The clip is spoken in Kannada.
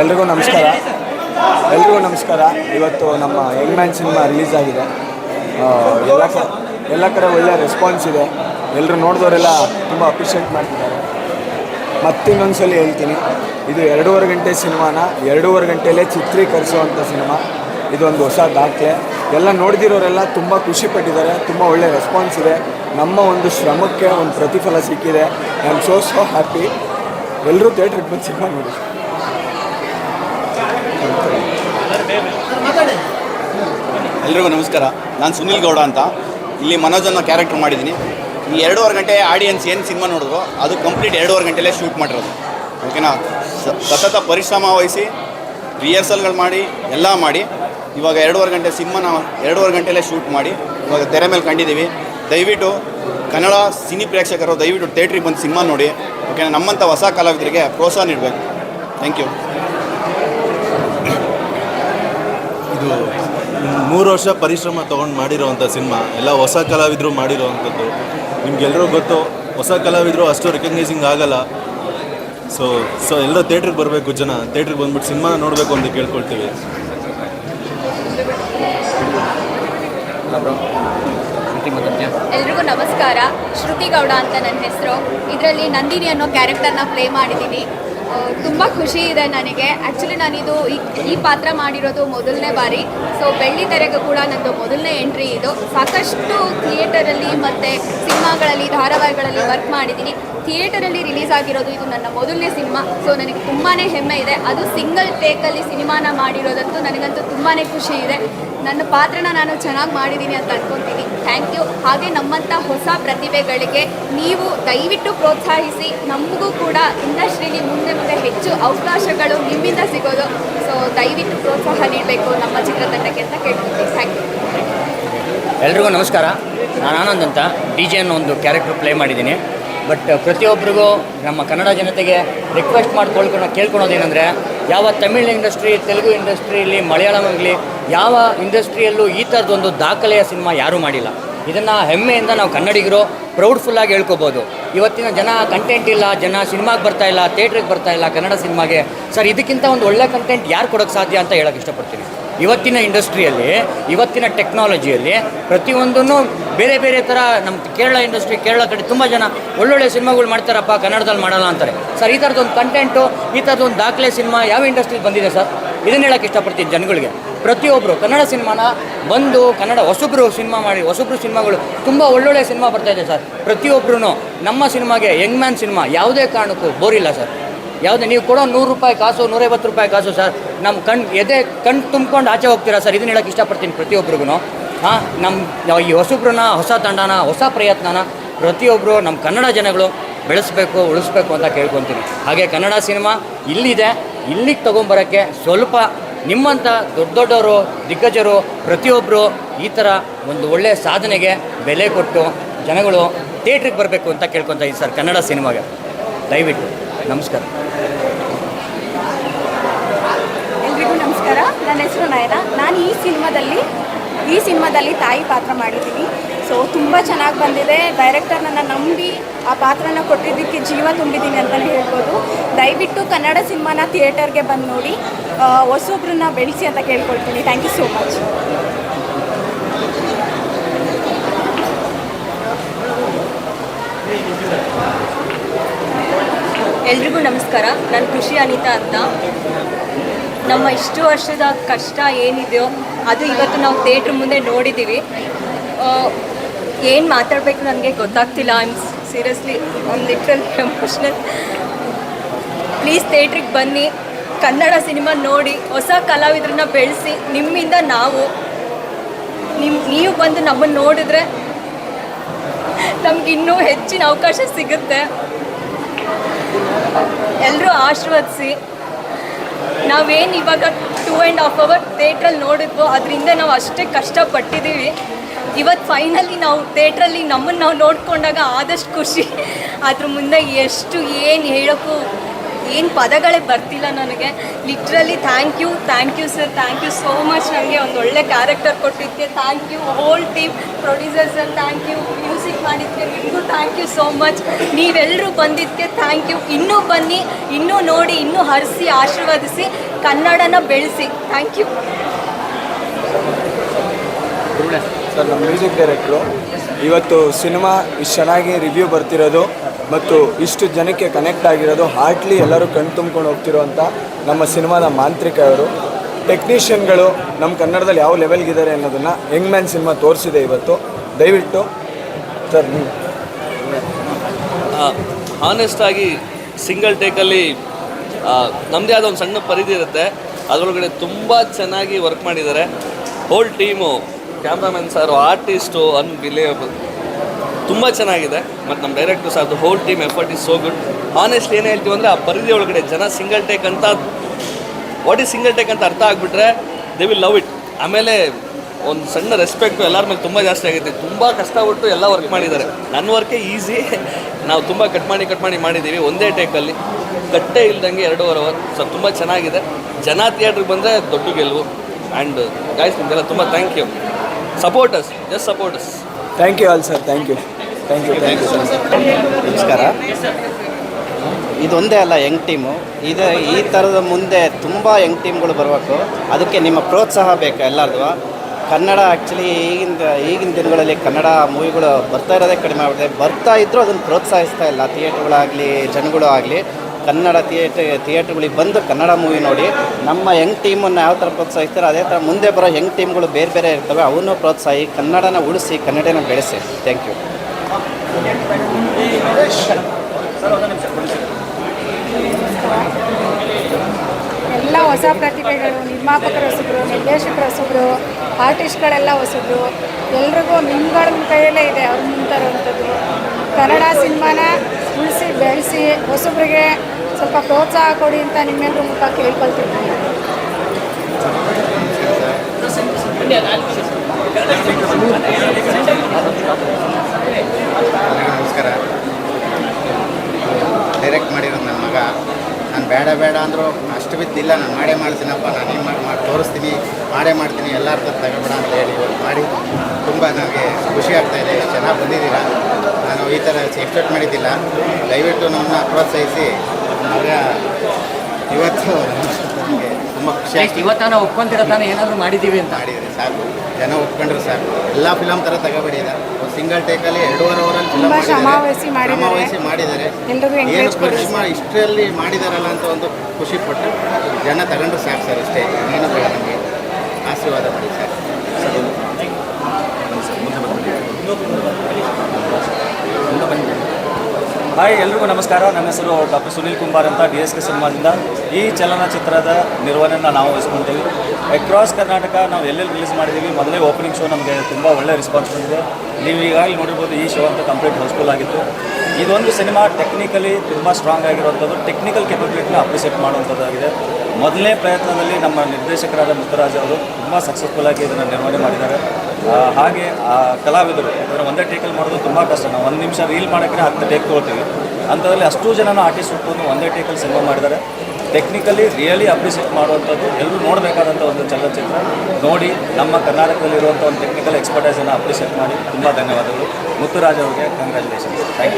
ಎಲ್ರಿಗೂ ನಮಸ್ಕಾರ. ಎಲ್ರಿಗೂ ನಮಸ್ಕಾರ. ಇವತ್ತು ನಮ್ಮ ಯಂಗ್ ಮ್ಯಾನ್ ಸಿನಿಮಾ ರಿಲೀಸ್ ಆಗಿದೆ. ಎಲ್ಲ ಕ, ಎಲ್ಲ ಕಡೆ ಒಳ್ಳೆ ರೆಸ್ಪಾನ್ಸ್ ಇದೆ. ಎಲ್ಲರೂ ನೋಡಿದವರೆಲ್ಲ ತುಂಬ ಅಪ್ರಿಷಿಯೇಟ್ ಮಾಡ್ತಿದ್ದಾರೆ. ಮತ್ತಿನ್ನೊಂದ್ಸಲ ಹೇಳ್ತೀನಿ. ಇದು ಎರಡೂವರೆ ಗಂಟೆ ಸಿನಿಮಾನ, ಎರಡೂವರೆ ಗಂಟೆಯಲ್ಲೇ ಚಿತ್ರೀಕರಿಸುವಂಥ ಸಿನಿಮಾ. ಇದೊಂದು ಹೊಸ ದಾಖಲೆ. ಎಲ್ಲ ನೋಡಿದಿರೋರೆಲ್ಲ ತುಂಬ ಖುಷಿ ಪಟ್ಟಿದ್ದಾರೆ. ತುಂಬ ಒಳ್ಳೆ ರೆಸ್ಪಾನ್ಸ್ ಇದೆ. ನಮ್ಮ ಒಂದು ಶ್ರಮಕ್ಕೆ ಒಂದು ಪ್ರತಿಫಲ ಸಿಕ್ಕಿದೆ. I am so so happy ಎಲ್ಲರೂ ಥಿಯೇಟ್ರಿಗೆ ಬಂದು ಸಿನಿಮಾ ನೋಡಿ. ಎಲ್ರಿಗೂ ನಮಸ್ಕಾರ. ನಾನು ಸುನಿಲ್ ಗೌಡ ಅಂತ. ಇಲ್ಲಿ ಮನೋಜ್ ಕ್ಯಾರೆಕ್ಟರ್ ಮಾಡಿದ್ದೀನಿ. ಈ ಎರಡೂವರೆ ಗಂಟೆ ಆಡಿಯನ್ಸ್ ಏನು ಸಿನಿಮಾ ನೋಡಿದ್ರು, ಅದು ಕಂಪ್ಲೀಟ್ ಎರಡೂವರೆ ಗಂಟೆಲೇ ಶೂಟ್ ಮಾಡಿರೋದು. ಓಕೆನಾ ಸತತ ಪರಿಶ್ರಮ ವಹಿಸಿ ರಿಹರ್ಸಲ್ಗಳು ಮಾಡಿ, ಎಲ್ಲ ಮಾಡಿ, ಇವಾಗ ಎರಡೂವರೆ ಗಂಟೆ ಸಿನಿಮಾನ ಎರಡೂವರೆ ಗಂಟೆಲೇ ಶೂಟ್ ಮಾಡಿ, ಇವಾಗ ತೆರೆ ಮೇಲೆ ಕಂಡಿದ್ದೀವಿ ದಯವಿಟ್ಟು ಕನ್ನಡ ಸಿನಿ ಪ್ರೇಕ್ಷಕರು ದಯವಿಟ್ಟು ಥೇಟ್ರಿಗೆ ಬಂದು ಸಿನಿಮಾ ನೋಡಿ ಓಕೆನಾ ನಮ್ಮಂಥ ಹೊಸ ಕಲಾವಿದರಿಗೆ ಪ್ರೋತ್ಸಾಹ ನೀಡಬೇಕು. ಥ್ಯಾಂಕ್ ಯು ಮೂರು ವರ್ಷ ಪರಿಶ್ರಮ ತೊಗೊಂಡು ಮಾಡಿರೋವಂಥ ಸಿನಿಮಾ ಎಲ್ಲ ಹೊಸ ಕಲಾವಿದರು ಮಾಡಿರೋವಂಥದ್ದು ನಿಮ್ಗೆಲ್ಲರೂ ಗೊತ್ತು ಹೊಸ ಕಲಾವಿದರು ಅಷ್ಟು ರೆಕಗ್ನೈಸಿಂಗ್ ಆಗಲ್ಲ. ಸೊ ಸೊ ಎಲ್ಲರೂ ಥೇಟ್ರಿಗೆ ಬರಬೇಕು ಜನ ಥೇಟ್ರಿಗೆ ಬಂದ್ಬಿಟ್ಟು ಸಿನಿಮಾ ನೋಡಬೇಕು ಅಂತ ಕೇಳ್ಕೊಳ್ತೀವಿ. ಎಲ್ರಿಗೂ ನಮಸ್ಕಾರ. ಶ್ರುತಿ ಗೌಡ ಅಂತ ನನ್ನ ಹೆಸರು. ಇದರಲ್ಲಿ ನಂದಿನಿ ಅನ್ನೋ ಕ್ಯಾರೆಕ್ಟರ್ನ ಪ್ಲೇ ಮಾಡಿದ್ದೀನಿ. ತುಂಬ ಖುಷಿ ಇದೆ ನನಗೆ. ಆ್ಯಕ್ಚುಲಿ ನಾನಿದು ಈ ಈ ಪಾತ್ರ ಮಾಡಿರೋದು ಮೊದಲನೇ ಬಾರಿ. ಸೊ ಬೆಳ್ಳಿ ತೆರೆಗೂ ಕೂಡ ನನ್ನದು ಮೊದಲನೇ ಎಂಟ್ರಿ ಇದು. ಸಾಕಷ್ಟು ಥಿಯೇಟರಲ್ಲಿ ಮತ್ತು ಸಿನಿಮಾಗಳಲ್ಲಿ, ಧಾರಾವಾಹಿಗಳಲ್ಲಿ ವರ್ಕ್ ಮಾಡಿದ್ದೀನಿ. ಥಿಯೇಟರಲ್ಲಿ ರಿಲೀಸ್ ಆಗಿರೋದು ಇದು ನನ್ನ ಮೊದಲನೇ ಸಿನಿಮಾ. ಸೊ ನನಗೆ ತುಂಬಾ ಹೆಮ್ಮೆ ಇದೆ. ಅದು ಸಿಂಗಲ್ ಟೇಕಲ್ಲಿ ಸಿನಿಮಾನ ಮಾಡಿರೋದಂತೂ ನನಗಂತೂ ತುಂಬಾ ಖುಷಿ ಇದೆ. ನನ್ನ ಪಾತ್ರನ ನಾನು ಚೆನ್ನಾಗಿ ಮಾಡಿದ್ದೀನಿ ಅಂತ ಅನ್ಕೊತೀನಿ. ಥ್ಯಾಂಕ್ ಯು ಹಾಗೆ ನಮ್ಮಂಥ ಹೊಸ ಪ್ರತಿಭೆಗಳಿಗೆ ನೀವು ದಯವಿಟ್ಟು ಪ್ರೋತ್ಸಾಹಿಸಿ. ನಮಗೂ ಕೂಡ ಇಂಡಸ್ಟ್ರೀಲಿ ಮುಂದೆ ಮುಂದೆ ಹೆಚ್ಚು ಅವಕಾಶಗಳು ನಿಮ್ಮಿಂದ ಸಿಗೋದು. ಸೊ ದಯವಿಟ್ಟು ಪ್ರೋತ್ಸಾಹ ನೀಡಬೇಕು ನಮ್ಮ ಚಿತ್ರತಂಡಕ್ಕೆ ಅಂತ ಕೇಳ್ಕೊತೀನಿ ಥ್ಯಾಂಕ್ ಯು ಎಲ್ರಿಗೂ ನಮಸ್ಕಾರ. ನಾನು ಆನಂದ್ ಅಂತ. ಡಿ ಜೆ ಅನ್ನೋ ಒಂದು ಕ್ಯಾರೆಕ್ಟರ್ ಪ್ಲೇ ಮಾಡಿದ್ದೀನಿ. ಬಟ್ ಪ್ರತಿಯೊಬ್ಬರಿಗೂ ನಮ್ಮ ಕನ್ನಡ ಜನತೆಗೆ ರಿಕ್ವೆಸ್ಟ್ ಮಾಡ್ಕೊಳ್ಕೊಂಡು ಕೇಳ್ಕೊಳೋದೇನೆಂದರೆ, ಯಾವ ತಮಿಳ್ ಇಂಡಸ್ಟ್ರಿ ತೆಲುಗು ಇಂಡಸ್ಟ್ರಿಯಲ್ಲಿ ಮಲಯಾಳಂ ಆಗಲಿ, ಯಾವ ಇಂಡಸ್ಟ್ರಿಯಲ್ಲೂ ಈ ಥರದೊಂದು ದಾಖಲೆಯ ಸಿನಿಮಾ ಯಾರೂ ಮಾಡಿಲ್ಲ. ಇದನ್ನು ಹೆಮ್ಮೆಯಿಂದ ನಾವು ಕನ್ನಡಿಗರು ಪ್ರೌಡ್ಫುಲ್ಲಾಗಿ ಹೇಳ್ಕೊಬೋದು. ಇವತ್ತಿನ ಜನ ಕಂಟೆಂಟ್ ಇಲ್ಲ, ಜನ ಸಿನಿಮಾಗೆ ಬರ್ತಾ ಇಲ್ಲ ಥಿಯೇಟ್ರಿಗೆ ಬರ್ತಾ ಇಲ್ಲ, ಕನ್ನಡ ಸಿನಿಮಾಗೆ. ಸರ್ ಇದಕ್ಕಿಂತ ಒಂದು ಒಳ್ಳೆ ಕಂಟೆಂಟ್ ಯಾರು ಕೊಡೋಕ್ಕೆ ಸಾಧ್ಯ ಅಂತ ಹೇಳೋಕ್ಕೆ ಇಷ್ಟಪಡ್ತೀನಿ. ಇವತ್ತಿನ ಇಂಡಸ್ಟ್ರಿಯಲ್ಲಿ ಇವತ್ತಿನ ಟೆಕ್ನಾಲಜಿಯಲ್ಲಿ ಪ್ರತಿಯೊಂದನ್ನು ಬೇರೆ ಬೇರೆ ಥರ ನಮ್ಮ ಕೇರಳ ಇಂಡಸ್ಟ್ರಿ ಕೇರಳ ಕಡೆ ತುಂಬ ಜನ ಒಳ್ಳೊಳ್ಳೆ ಸಿನಿಮಾಗಳು ಮಾಡ್ತಾರಪ್ಪ ಕನ್ನಡದಲ್ಲಿ ಮಾಡಲ್ಲ ಅಂತಾರೆ. ಸರ್ ಈ ಥರದ್ದೊಂದು ಕಂಟೆಂಟು ಈ ಥರದ್ದೊಂದು ದಾಖಲೆ ಸಿನಿಮಾ ಯಾವ ಇಂಡಸ್ಟ್ರಿಲಿ ಬಂದಿದೆ ಸರ್ ಇದನ್ನ ಹೇಳಕ್ಕೆ ಇಷ್ಟಪಡ್ತೀನಿ ಜನಗಳಿಗೆ. ಪ್ರತಿಯೊಬ್ಬರು ಕನ್ನಡ ಸಿನಿಮಾನ ಬಂದು ಕನ್ನಡ ಹೊಸಬ್ರು ಸಿನಿಮಾ ಮಾಡಿ, ಹೊಸಬ್ರು ಸಿನಿಮಾಗಳು ತುಂಬ ಒಳ್ಳೊಳ್ಳೆ ಸಿನಿಮಾ ಬರ್ತಾ ಇದೆ ಸರ್. ಪ್ರತಿಯೊಬ್ಬರೂ ನಮ್ಮ ಸಿನಿಮಾಗೆ ಯಂಗ್ ಮ್ಯಾನ್ ಸಿನಿಮಾ ಯಾವುದೇ ಕಾರಣಕ್ಕೂ ಬೋರಿಲ್ಲ ಸರ್. ಯಾವುದೇ ನೀವು ಕೊಡೋ ನೂರು ರೂಪಾಯಿ ಕಾಸು, ನೂರೈವತ್ತು ರೂಪಾಯಿ ಕಾಸು ಸರ್ ನಮ್ಮ ಕಣ್, ಎದೆ, ಕಣ್ ತುಂಬ್ಕೊಂಡು ಆಚೆ ಹೋಗ್ತೀರಾ ಸರ್? ಇದನ್ನ ಹೇಳಕ್ಕೆ ಇಷ್ಟಪಡ್ತೀನಿ ಪ್ರತಿಯೊಬ್ಬರಿಗೂ ಹಾಂ ನಮ್ಮ ಈ ಹೊಸಬ್ರನ್ನ, ಹೊಸ ತಂಡನ, ಹೊಸ ಪ್ರಯತ್ನನ ಪ್ರತಿಯೊಬ್ಬರು ನಮ್ಮ ಕನ್ನಡ ಜನಗಳು ಬೆಳೆಸಬೇಕು, ಉಳಿಸ್ಬೇಕು ಅಂತ ಕೇಳ್ಕೊತೀನಿ. ಹಾಗೆ ಕನ್ನಡ ಸಿನಿಮಾ ಇಲ್ಲಿದೆ. ಇಲ್ಲಿಗೆ ತೊಗೊಂಬರೋಕ್ಕೆ ಸ್ವಲ್ಪ ನಿಮ್ಮಂಥ ದೊಡ್ಡ ದೊಡ್ಡವರು ದಿಗ್ಗಜರು ಪ್ರತಿಯೊಬ್ಬರು ಈ ಥರ ಒಂದು ಒಳ್ಳೆಯ ಸಾಧನೆಗೆ ಬೆಲೆ ಕೊಟ್ಟು ಜನಗಳು ಥಿಯೇಟ್ರಿಗೆ ಬರಬೇಕು ಅಂತ ಕೇಳ್ಕೊತಾ ಇದ್ದೀನಿ ಸರ್ ಕನ್ನಡ ಸಿನಿಮಾಗೆ. ದಯವಿಟ್ಟು. ನಮಸ್ಕಾರ. ಎಲ್ರಿಗೂ ನಮಸ್ಕಾರ. ನನ್ನ ಹೆಸರು ನಯನ. ನಾನು ಈ ಸಿನಿಮಾದಲ್ಲಿ ಈ ಸಿನಿಮಾದಲ್ಲಿ ತಾಯಿ ಪಾತ್ರ ಮಾಡಿದ್ದೀನಿ. ಸೊ ತುಂಬ ಚೆನ್ನಾಗಿ ಬಂದಿದೆ. ಡೈರೆಕ್ಟರ್ ನನ್ನ ನಂಬಿ ಆ ಪಾತ್ರನ ಕೊಟ್ಟಿದ್ದಕ್ಕೆ ಜೀವ ತುಂಬಿದ್ದೀನಿ ಅಂತಲೇ ಹೇಳ್ಬೋದು. ದಯವಿಟ್ಟು ಕನ್ನಡ ಸಿನಿಮಾನ ಥಿಯೇಟರ್ಗೆ ಬಂದು ನೋಡಿ. ಹೊಸೊಬ್ರನ್ನ ಬೆಳೆಸಿ ಅಂತ ಕೇಳ್ಕೊಳ್ತೀನಿ. ಥ್ಯಾಂಕ್ ಯು ಸೋ ಮಚ್ ಎಲ್ರಿಗೂ ನಮಸ್ಕಾರ. ನಾನು ಖುಷಿ ಅನಿತಾ ಅಂತ. ನಮ್ಮ ಇಷ್ಟು ವರ್ಷದ ಕಷ್ಟ ಏನಿದೆಯೋ, ಅದು ಇವತ್ತು ನಾವು ಥಿಯೇಟ್ರ್ ಮುಂದೆ ನೋಡಿದ್ದೀವಿ. ಏನು ಮಾತಾಡಬೇಕು ನನಗೆ ಗೊತ್ತಾಗ್ತಿಲ್ಲ. I am seriously I'm literal emotional please ಥಿಯೇಟ್ರಿಗೆ ಬನ್ನಿ. ಕನ್ನಡ ಸಿನಿಮಾ ನೋಡಿ, ಹೊಸ ಕಲಾವಿದ್ರನ್ನ ಬೆಳೆಸಿ, ನಿಮ್ಮಿಂದ ನಾವು ನಿಮ್ಮ ನೀವು ಬಂದು ನಮ್ಮನ್ನು ನೋಡಿದ್ರೆ ನಮ್ಗೆ ಇನ್ನೂ ಹೆಚ್ಚಿನ ಅವಕಾಶ ಸಿಗುತ್ತೆ. ಎಲ್ಲರೂ ಆಶೀರ್ವದಿಸಿ. ನಾವೇನು ಇವಾಗ ಟೂ ಆ್ಯಂಡ್ ಹಾಫ್ ಅವರ್ ಥಿಯೇಟ್ರಲ್ಲಿ ನೋಡಿದ್ವೋ, ಅದರಿಂದ ನಾವು ಅಷ್ಟೇ ಕಷ್ಟಪಟ್ಟಿದ್ದೀವಿ. ಇವತ್ತು ಫೈನಲಿ ನಾವು ಥಿಯೇಟ್ರಲ್ಲಿ ನಮ್ಮನ್ನು ನಾವು ನೋಡಿಕೊಂಡಾಗ ಆದಷ್ಟು ಖುಷಿ. ಅದ್ರ ಮುಂದೆ ಎಷ್ಟು ಏನು ಹೇಳೋಕ್ಕೂ ಏನು ಪದಗಳೇ ಬರ್ತಿಲ್ಲ ನನಗೆ. Literally thank you thank you sir thank you so much ನನಗೆ ಒಂದು ಒಳ್ಳೆ ಕ್ಯಾರೆಕ್ಟರ್ ಕೊಟ್ಟಿದ್ದೆ thank you whole team producers thank you music ಮಾಡಿದ್ದೆ ನಿಮಗೂ ಥ್ಯಾಂಕ್ ಯು ಸೋ ಮಚ್ ನೀವೆಲ್ಲರೂ ಬಂದಿದ್ದಕ್ಕೆ ಥ್ಯಾಂಕ್ ಯು ಇನ್ನೂ ಬನ್ನಿ, ಇನ್ನೂ ನೋಡಿ, ಇನ್ನೂ ಹರಿಸಿ, ಆಶೀರ್ವದಿಸಿ, ಕನ್ನಡನ ಬೆಳೆಸಿ. ಥ್ಯಾಂಕ್ ಯು ಸರ್ ನಮ್ಮ ಮ್ಯೂಸಿಕ್ ಡೈರೆಕ್ಟ್ರು. ಇವತ್ತು ಸಿನಿಮಾ ಇಷ್ಟು ಚೆನ್ನಾಗಿ ರಿವ್ಯೂ ಬರ್ತಿರೋದು ಮತ್ತು ಇಷ್ಟು ಜನಕ್ಕೆ ಕನೆಕ್ಟ್ ಆಗಿರೋದು ಹಾರ್ಟ್ಲಿ ಎಲ್ಲರೂ ಕಣ್ ತುಂಬ್ಕೊಂಡು ಹೋಗ್ತಿರೋವಂಥ ನಮ್ಮ ಸಿನಿಮಾದ ಮಾಂತ್ರಿಕ ಅವರು ಟೆಕ್ನಿಷಿಯನ್ಗಳು ನಮ್ಮ ಕನ್ನಡದಲ್ಲಿ ಯಾವ ಲೆವೆಲ್ಗಿದ್ದಾರೆ ಅನ್ನೋದನ್ನು ಯಂಗ್ ಮ್ಯಾನ್ ಸಿನಿಮಾ ತೋರಿಸಿದೆ ಇವತ್ತು. ದಯವಿಟ್ಟು ಸರ್ ಆನೆಸ್ಟಾಗಿ ಸಿಂಗಲ್ ಟೇಕಲ್ಲಿ ನಮ್ಮದೇ ಆದ ಒಂದು ಸಣ್ಣ ಪರಿಧಿ ಇರುತ್ತೆ. ಅದರೊಳಗಡೆ ತುಂಬ ಚೆನ್ನಾಗಿ ವರ್ಕ್ ಮಾಡಿದ್ದಾರೆ. Whole team cameraman sir artist unbelievable ತುಂಬ ಚೆನ್ನಾಗಿದೆ ಮತ್ತು ನಮ್ಮ ಡೈರೆಕ್ಟರ್ ಸರ್ ಅದು whole team effort is so good honest ಏನು ಹೇಳ್ತೀವಿ ಅಂದರೆ, ಆ ಪರಿಧಿ ಒಳಗಡೆ ಜನ ಸಿಂಗಲ್ ಟೇಕ್ ಅಂತ ವಾಟ್ ಈಸ್ ಸಿಂಗಲ್ ಟೇಕ್ ಅಂತ ಅರ್ಥ ಆಗಿಬಿಟ್ರೆ ದೇ ವಿಲ್ ಲವ್ ಇಟ್ ಆಮೇಲೆ ಒಂದು ಸಣ್ಣ ರೆಸ್ಪೆಕ್ಟು ಎಲ್ಲರ ಮೇಲೆ ತುಂಬ ಜಾಸ್ತಿ ಆಗೈತೆ. ತುಂಬ ಕಷ್ಟಪಟ್ಟು ಎಲ್ಲ ವರ್ಕ್ ಮಾಡಿದ್ದಾರೆ. ನನ್ನ ವರ್ಕೇ ಈಸಿ ನಾವು ತುಂಬ ಕಟ್ ಮಾಡಿ ಕಟ್ ಮಾಡಿ ಮಾಡಿದ್ದೀವಿ ಒಂದೇ ಟೇಕಲ್ಲಿ ಕಟ್ಟೆ ಇಲ್ದಂಗೆ ಎರಡೂವರೆ ಅವರ್ ಸೊ ತುಂಬ ಚೆನ್ನಾಗಿದೆ. ಜನ ಥಿಯೇಟ್ರಿಗೆ ಬಂದರೆ ದೊಡ್ಡ ಗೆಲುವು. ಆ್ಯಂಡ್ ಗಾಯ್ಸ್ ನಿಮಗೆಲ್ಲ ತುಂಬ thank you supports just supports thank you all sir thank you thank you thank you sir ನಮಸ್ಕಾರ. ಇದೊಂದೇ ಅಲ್ಲ ಯಂಗ್ ಟೀಮು ಇದು ಈ ಥರದ ಮುಂದೆ ತುಂಬ ಯಂಗ್ ಟೀಮ್ಗಳು ಬರಬೇಕು. ಅದಕ್ಕೆ ನಿಮ್ಮ ಪ್ರೋತ್ಸಾಹ ಬೇಕು ಎಲ್ಲರದು. ಕನ್ನಡ ಆ್ಯಕ್ಚುಲಿ ಈಗಿನ ಈಗಿನ ದಿನಗಳಲ್ಲಿ ಕನ್ನಡ ಮೂವಿಗಳು ಬರ್ತಾ ಇರೋದೇ ಕಡಿಮೆ ಆಗಿದೆ ಬರ್ತಾ ಇದ್ದರೂ ಅದನ್ನು ಪ್ರೋತ್ಸಾಹಿಸ್ತಾ ಇಲ್ಲ. ಥಿಯೇಟ್ರುಗಳಾಗಲಿ ಜನಗಳು ಆಗಲಿ. ಕನ್ನಡ ಥಿಯೇಟರ್ ಥಿಯೇಟ್ರ್ಗಳಿಗೆ ಬಂದು ಕನ್ನಡ ಮೂವಿ ನೋಡಿ, ನಮ್ಮ ಯಂಗ್ ಟೀಮನ್ನು ಯಾವ ಥರ ಪ್ರೋತ್ಸಾಹಿಸ್ತಾರೆ ಅದೇ ಥರ ಮುಂದೆ ಬರೋ ಯಂಗ್ ಟೀಮ್ಗಳು ಬೇರೆ ಬೇರೆ ಇರ್ತವೆ, ಅವನ್ನು ಪ್ರೋತ್ಸಾಹಿ, ಕನ್ನಡನ ಉಳಿಸಿ, ಕನ್ನಡನ ಬೆಳೆಸಿ. ಥ್ಯಾಂಕ್ ಯು ಎಲ್ಲ ಹೊಸ ಪ್ರತಿಭೆಗಳು, ನಿರ್ಮಾಪಕರು ಹೊಸಬ್ರು, ನಿರ್ದೇಶಕರು ಹೊಸಬ್ರು ಆರ್ಟಿಸ್ಟ್ಗಳೆಲ್ಲ ಹೊಸಬ್ರು, ಎಲ್ರಿಗೂ ನಿಮ್ಗಳ ಕೈಯಲ್ಲೇ ಇದೆ ಅವ್ರು ಮುಂತರುವಂಥದ್ದು ಕನ್ನಡ ಸಿನಿಮಾನ ಉಳಿಸಿ ಬೆಳೆಸಿ, ಹೊಸಬ್ರಿಗೆ ಸ್ವಲ್ಪ ಪ್ರೋತ್ಸಾಹ ಕೊಡಿ ಅಂತ ನಿಮ್ಮೆಲ್ಲರೂ ಮುಖ ಕೇಳ್ಕೊಳ್ತಿದ್ದೀನಿ. ನಮಸ್ಕಾರ. ಡೈರೆಕ್ಟ್ ಮಾಡಿರೋದು ನನ್ನ ಮಗ. ನಾನು ಬೇಡ ಬೇಡ ಅಂದರೂ ಅಷ್ಟು ಬಿದ್ದಿಲ್ಲ, ನಾನು ಮಾಡೇ ಮಾಡ್ತೀನಪ್ಪ, ನಾನು ಮಾಡಿ ಮಾಡಿ, ತೋರಿಸ್ತೀನಿ, ಮಾಡೇ ಮಾಡ್ತೀನಿ, ಎಲ್ಲರ ತಗೋಬೇಡ ಅಂತ ಹೇಳಿ ಇವತ್ತು ಮಾಡಿ. ತುಂಬ ನನಗೆ ಖುಷಿ ಆಗ್ತಾಯಿದೆ ಚೆನ್ನಾಗಿ ಬಂದಿದ್ದೀರ. ನಾನು ಈ ಥರ ಎಕ್ಸ್ಪೆಕ್ಟ್ ಮಾಡಿದ್ದಿಲ್ಲ. ದಯವಿಟ್ಟು ನನ್ನ ಪ್ರೋತ್ಸಾಹಿಸಿ. ಮಗ ಇವತ್ತು ನನಗೆ ತುಂಬ ಖುಷಿ ಆಗ್ತಿದೆ ಇವತ್ತಾನ ಒಪ್ಕೊಂತಿರೋ ತಾನೇ ಏನಾದರೂ ಮಾಡಿದ್ದೀವಿ ಅಂತ. ಮಾಡಿದರೆ ಸಾಕು. ಜನ ಒಪ್ಕೊಂಡ್ರೆ ಸಾಕು. ಎಲ್ಲ ಫಿಲಮ್ ಥರ ತಗೋಬೇಡಿ ಇದು ಒಂದು ಸಿಂಗಲ್ ಟೇಕಲ್ಲಿ ಎರಡೂವರೆ ಅವರಲ್ಲಿ ಫಿಲಮ್ ತುಂಬ ಶ್ರಮವಹಿಸಿ ಮಾಡಿದ್ದಾರೆ. ಶ್ರಮವಹಿಸಿ ಮಾಡಿದ್ದಾರೆ. ಎಲ್ರಿಗೂ ಏನು ಕೊಡಿ ಪರಿಶ್ರಮ ಇಷ್ಟರಲ್ಲಿ ಮಾಡಿದಾರಲ್ಲ ಅಂತ ಒಂದು ಖುಷಿ ಪಟ್ಟು ಜನ ತಗೊಂಡ್ರೆ ಸಾಕು ಸರ್ ಅಷ್ಟೇ. ಏನು ಬೇಡ ನಮಗೆ. ಆಶೀರ್ವಾದ ಮಾಡಿ ಸರ್. ಹಾಯ್, ಎಲ್ರಿಗೂ ನಮಸ್ಕಾರ. ನನ್ನ ಹೆಸರು ಡಾಕ್ಟರ್ ಸುನೀಲ್ ಕುಮಾರ್ ಅಂತ ಡಿ ಎಸ್ ಕೆ ಸಿನಿಮಾದಿಂದ. ಈ ಚಲನಚಿತ್ರದ ನಿರ್ವಹಣೆಯನ್ನು ನಾವು ವಹಿಸ್ಕೊಳ್ತೀವಿ ಅಕ್ರಾಸ್ ಕರ್ನಾಟಕ ನಾವು ಎಲ್ಲೆಲ್ಲಿ ರಿಲೀಸ್ ಮಾಡಿದ್ದೀವಿ ಮೊದಲೇ ಓಪನಿಂಗ್ ಶೋ ನಮಗೆ ತುಂಬ ಒಳ್ಳೆ ರೆಸ್ಪಾನ್ಸ್ ಬಂದಿದೆ. ನೀವು ಈಗಾಗಲೇ ನೋಡಿರ್ಬೋದು ಈ ಶೋ ಅಂತ ಕಂಪ್ಲೀಟ್ ಹೌಸ್ಫುಲ್ ಆಗಿತ್ತು. ಇದೊಂದು ಸಿನಿಮಾ ಟೆಕ್ನಿಕಲಿ ತುಂಬ ಸ್ಟ್ರಾಂಗ್ ಆಗಿರುವಂಥದ್ದು. ಟೆಕ್ನಿಕಲ್ ಕೆಪಬಿಲಿಟಿನ ಅಪ್ರಿಷಿಯೇಟ್ ಮಾಡುವಂಥದ್ದಾಗಿದೆ. ಮೊದಲನೇ ಪ್ರಯತ್ನದಲ್ಲಿ ನಮ್ಮ ನಿರ್ದೇಶಕರಾದ ಮುತ್ತರಾಜ್ ಅವರು ತುಂಬ ಸಕ್ಸಸ್ಫುಲ್ ಆಗಿ ಇದನ್ನು ನಿರ್ವಹಣೆ ಮಾಡಿದ್ದಾರೆ. ಹಾಗೆ ಆ ಕಲಾವಿದರು, ಯಾಕಂದರೆ ಒಂದೇ ಟೇಕಲ್ಲಿ ಮಾಡೋದು ತುಂಬ ಕಷ್ಟ. ನಾವು ಒಂದು ನಿಮಿಷ ರೀಲ್ ಮಾಡೋಕ್ಕೆ ಹತ್ತು ಟೇಕ್ ತೊಗೊಳ್ತೀವಿ. ಅಂಥದ್ರಲ್ಲಿ ಅಷ್ಟು ಜನನ ಆರ್ಟಿಸ್ಟ್ ಹುಡ್ಕೊಂಡು ಒಂದೇ ಟೇಕಲ್ಲಿ ಸಿನಿಮಾ ಮಾಡಿದ್ದಾರೆ. ಟೆಕ್ನಿಕಲಿ ರಿಯಲಿ ಅಪ್ರಿಷಿಯೇಟ್ ಮಾಡುವಂಥದ್ದು, ಎಲ್ಲರೂ ನೋಡಬೇಕಾದಂಥ ಒಂದು ಚಲನಚಿತ್ರ. ನೋಡಿ, ನಮ್ಮ ಕರ್ನಾಟಕದಲ್ಲಿರುವಂಥ ಒಂದು ಟೆಕ್ನಿಕಲ್ ಎಕ್ಸ್ಪರ್ಟೈಸನ್ನು ಅಪ್ರಿಷಿಯೇಟ್ ಮಾಡಿ. ತುಂಬ ಧನ್ಯವಾದಗಳು. ಮುತ್ತುರಾಜ್ ಅವರಿಗೆ ಕಂಗ್ರ್ಯಾಚುಲೇಷನ್ಸ್ ಥ್ಯಾಂಕ್ ಯು